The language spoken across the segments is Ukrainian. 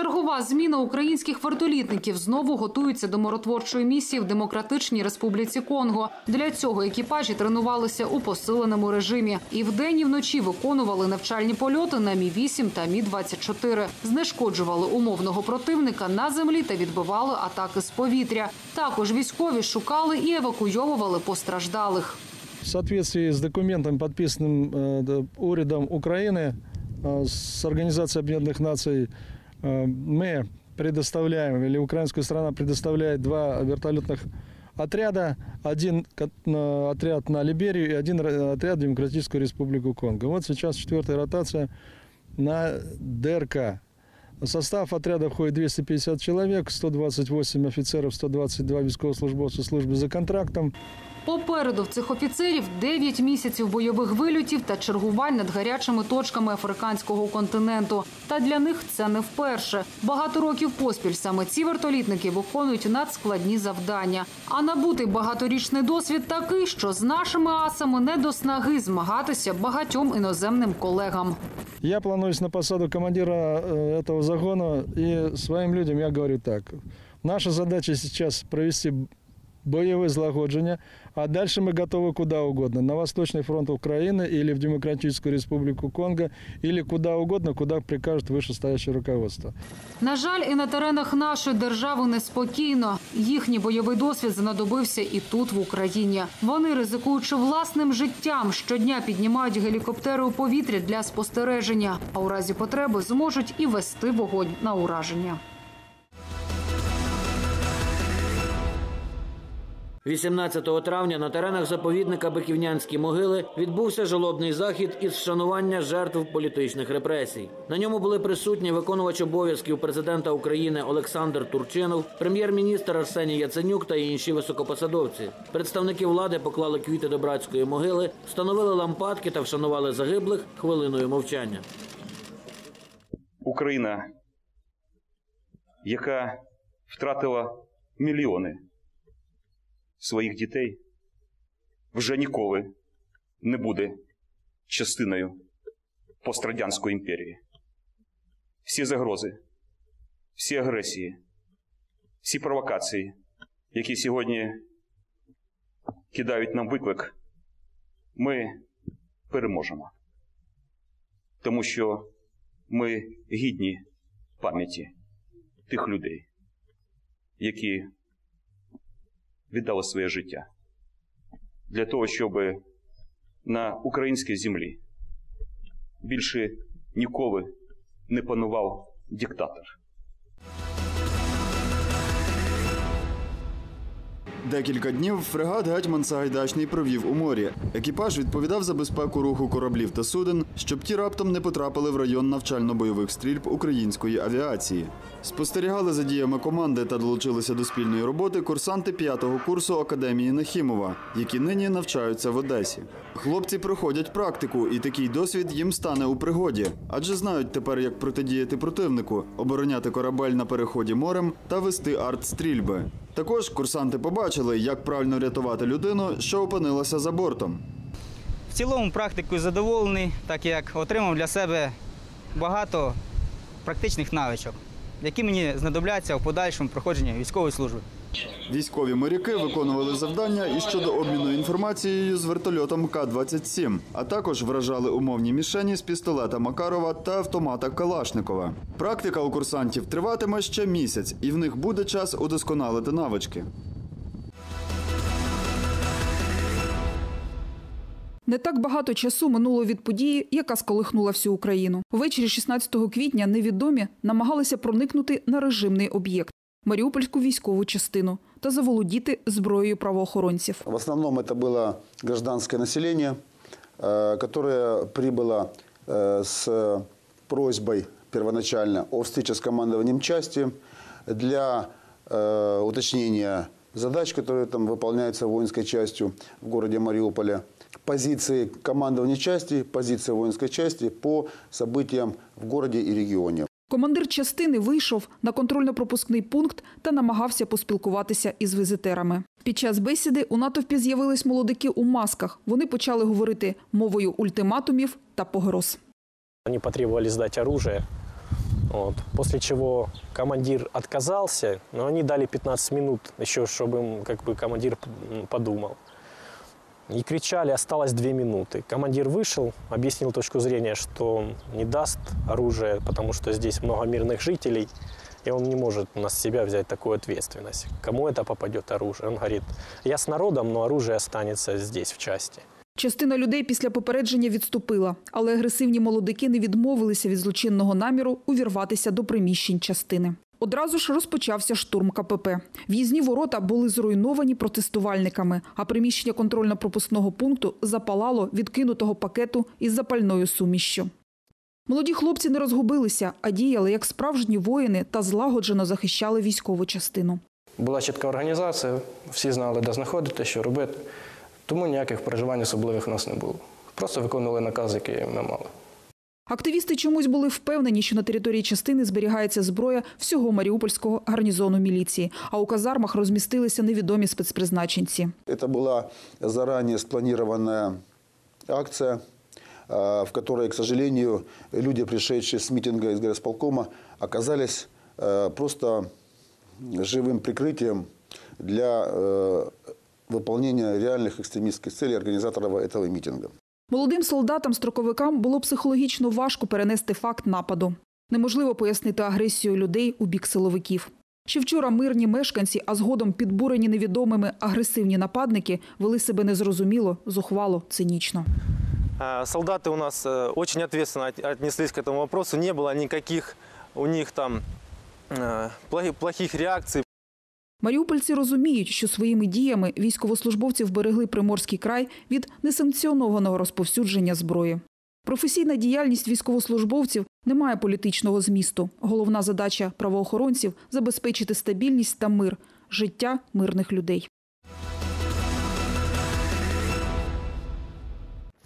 Чергова зміна українських вертолітників знову готуються до миротворчої місії в Демократичній Республіці Конго. Для цього екіпажі тренувалися у посиленому режимі і вдень і вночі виконували навчальні польоти на Мі 8 та Мі 24 знешкоджували умовного противника на землі та відбивали атаки з повітря. Також військові шукали і евакуйовували постраждалих. В соответствии с документом, подписанным э, д- урядом Украины э, с Организацией Объединенных Наций, э, Мы предоставляем, или украинская страна предоставляет два вертолетных отряда. Один отряд на Либерию и один отряд в Демократическую Республику Конго. Вот сейчас четвертая ротация на ДРК. В состав отряда входит 250 человек, 128 офицеров, 122 військовослужбовців служби за контрактом. Попереду в цих офіцерів 9 місяців бойових вильотів та чергувань над гарячими точками африканського континенту. Та для них це не вперше. Багато років поспіль саме ці вертолітники виконують надскладні завдання. А набутий багаторічний досвід такий, що з нашими асами не до снаги змагатися багатьом іноземним колегам. Я плануюсь на посаду командира э, этого загона, и своим людям я говорю так. Наша задача сейчас провести боевые злагоджения, а дальше мы готовы куда угодно. На Восточный фронт Украины или в Демократическую Республику Конго, или куда угодно, куда прикажет вышестоящее руководство. На жаль, і на теренах нашої держави неспокійно. Їхній бойовий досвід знадобився і тут, в Україні. Вони, ризикуючи власним життям, щодня піднімають гелікоптери у повітря для спостереження, а у разі потреби зможуть і вести вогонь на ураження. 18 травня на теренах заповідника Биківнянські могили відбувся жалобний захід із вшанування жертв політичних репресій. На ньому були присутні виконувач обов'язків президента України Олександр Турчинов, прем'єр-міністр Арсеній Яценюк та інші високопосадовці. Представники влади поклали квіти до братської могили, встановили лампадки та вшанували загиблих хвилиною мовчання. Україна, яка втратила мільйони своїх дітей, вже ніколи не буде частиною пострадянської імперії. Всі загрози, всі агресії, всі провокації, які сьогодні кидають нам виклик, ми переможемо. Тому що ми гідні пам'яті тих людей, які віддали своє життя для того, щоб на українській землі більше ніколи не панував диктатор. Декілька днів фрегат Гетьман Сагайдачний провів у морі. Екіпаж відповідав за безпеку руху кораблів та суден, щоб ті раптом не потрапили в район навчально-бойових стрільб української авіації. Спостерігали за діями команди та долучилися до спільної роботи курсанти п'ятого курсу Академії Нахімова, які нині навчаються в Одесі. Хлопці проходять практику, і такий досвід їм стане у пригоді, адже знають тепер, як протидіяти противнику, обороняти корабель на переході морем та вести арт-стрільби. Також курсанти побачили, як правильно рятувати людину, що опинилася за бортом. В цілому практикою задоволений, так як отримав для себе багато практичних навичок, які мені знадобляться в подальшому проходженні військової служби. Військові моряки виконували завдання і щодо обміну інформацією з вертольотом К-27, а також вражали умовні мішені з пістолета Макарова та автомата Калашникова. Практика у курсантів триватиме ще місяць, і в них буде час удосконалити навички. Не так багато часу минуло від події, яка сколихнула всю Україну. Ввечері 16 квітня невідомі намагалися проникнути на режимний об'єкт Маріупольську військову частину та заволодіти зброєю правоохоронців. В основном это было гражданское население, э, которое прибыло э, с просьбой первоначально о встрече с командованием части для э, уточнения задач, которые там выполняются воинской частью в городе Мариуполе, позиции командования части, позиция воинской части по событиям в городе и регионе. Командир частини вийшов на контрольно-пропускний пункт та намагався поспілкуватися із візитерами. Під час бесіди у натовпі з'явились молодики у масках. Вони почали говорити мовою ультиматумів та погроз. Они потребовали сдать оружие. Вот. После чего командир отказался, но они дали 15 минут еще, чтобы как бы командир подумал. И кричали, осталось 2 минуты. Командир вышел, объяснил точку зрения, что он не даст оружие, потому что здесь много мирных жителей, и он не может на себя взять такую ответственность. Кому это попадет оружие? Он говорит, я с народом, но оружие останется здесь, в части. Частина людей після попередження відступила, але агресивні молодики не відмовилися від злочинного наміру увірватися до приміщень частини. Одразу ж розпочався штурм КПП. В'їзні ворота були зруйновані протестувальниками, а приміщення контрольно-пропускного пункту запалало від кинутого пакету із запальною сумішшю. Молоді хлопці не розгубилися, а діяли як справжні воїни та злагоджено захищали військову частину. Була чітка організація, всі знали, де знаходити, що робити. Тому ніяких переживань особливих у нас не було. Просто виконували наказ, який ми мали. Активісти чомусь були впевнені, що на території частини зберігається зброя всього Маріупольського гарнізону міліції, а у казармах розмістилися невідомі спецпризначенці. Это была заранее спланированная акция, э, в которой, к сожалению, люди, пришедшие с митинга из горосполкома, оказались э, просто живым прикрытием для э, выполнения реальных экстремистских целей организаторов этого митинга. Молодим солдатам-строковикам було психологічно важко перенести факт нападу. Неможливо пояснити агресію людей у бік силовиків. Ще вчора мирні мешканці, а згодом підбурені невідомими агресивні нападники вели себе незрозуміло, зухвало, цинічно. А, Солдаты у нас э, очень ответственно от- отнеслись к этому вопросу. Не было никаких у них там э, плохи- плохих реакций. Маріупольці розуміють, що своїми діями військовослужбовці вберегли Приморський край від несанкціонованого розповсюдження зброї. Професійна діяльність військовослужбовців не має політичного змісту. Головна задача правоохоронців – забезпечити стабільність та мир, життя мирних людей.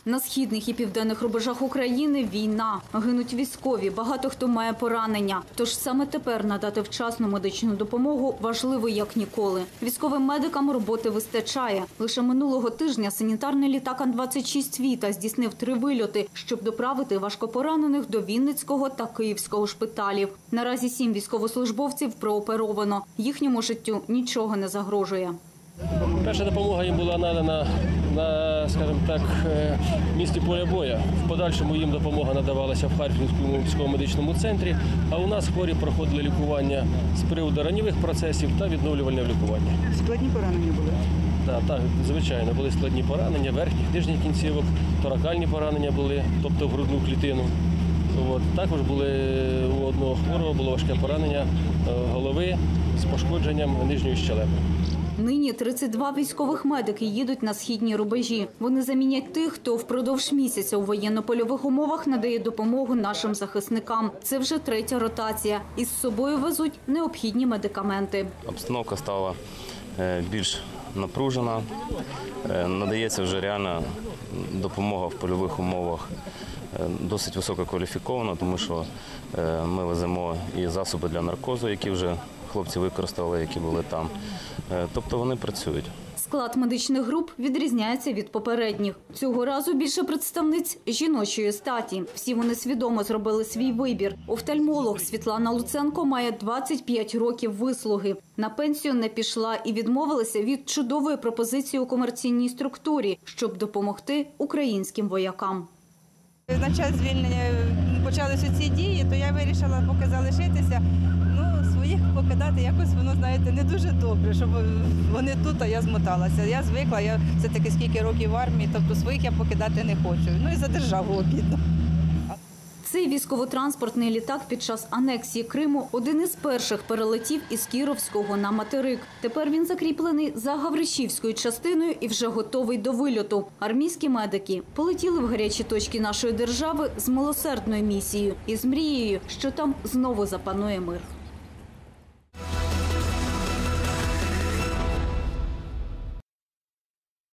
На східних і південних рубежах України війна. Гинуть військові, багато хто має поранення. Тож саме тепер надати вчасну медичну допомогу важливо як ніколи. Військовим медикам роботи вистачає. Лише минулого тижня санітарний літак Ан-26 «Віта» здійснив три вильоти, щоб доправити важкопоранених до Вінницького та Київського шпиталів. Наразі сім військовослужбовців прооперовано. Їхньому життю нічого не загрожує. Перша допомога їм була надана на, скажімо так, е, місці поля боя. В подальшому їм допомога надавалася в Харківському міському медичному центрі. А у нас хворі проходили лікування з приводу ранньових процесів та відновлювальне лікування. Складні поранення були. Так, так, звичайно, були складні поранення верхніх, нижніх кінцівок, торакальні поранення були, тобто в грудну клітину. От. Також були у одного хворого було важке поранення е, голови з пошкодженням нижньої щелепи. Нині 32 військових медики їдуть на східні рубежі. Вони замінять тих, хто впродовж місяця у воєнно-польових умовах надає допомогу нашим захисникам. Це вже третя ротація. Із собою везуть необхідні медикаменти. Обстановка стала е, більш напружена. Е, Надається вже реальна допомога в польових умовах е, досить висококваліфікована, тому що ми веземо і засоби для наркозу, які вже хлопці використали, які були там. Е, Тобто вони працюють. Склад медичних груп відрізняється від попередніх. Цього разу більше представниць жіночої статі. Всі вони свідомо зробили свій вибір. Офтальмолог Світлана Луценко має 25 років вислуги. На пенсію не пішла і відмовилася від чудової пропозиції у комерційній структурі, щоб допомогти українським воякам. На час звільнення почалися ці дії, то я вирішила поки залишитися. Ну, своїх покидати якось воно, знаєте, не дуже добре, щоб вони тут, а я змоталася. Я звикла, я все-таки скільки років в армії, тобто своїх я покидати не хочу. Ну і за державу обідно. Цей військово-транспортний літак під час анексії Криму один із перших перелетів із Кіровського на материк. Тепер він закріплений за Гавришівською частиною і вже готовий до вильоту. Армійські медики полетіли в гарячі точки нашої держави з милосердною місією і з мрією, що там знову запанує мир.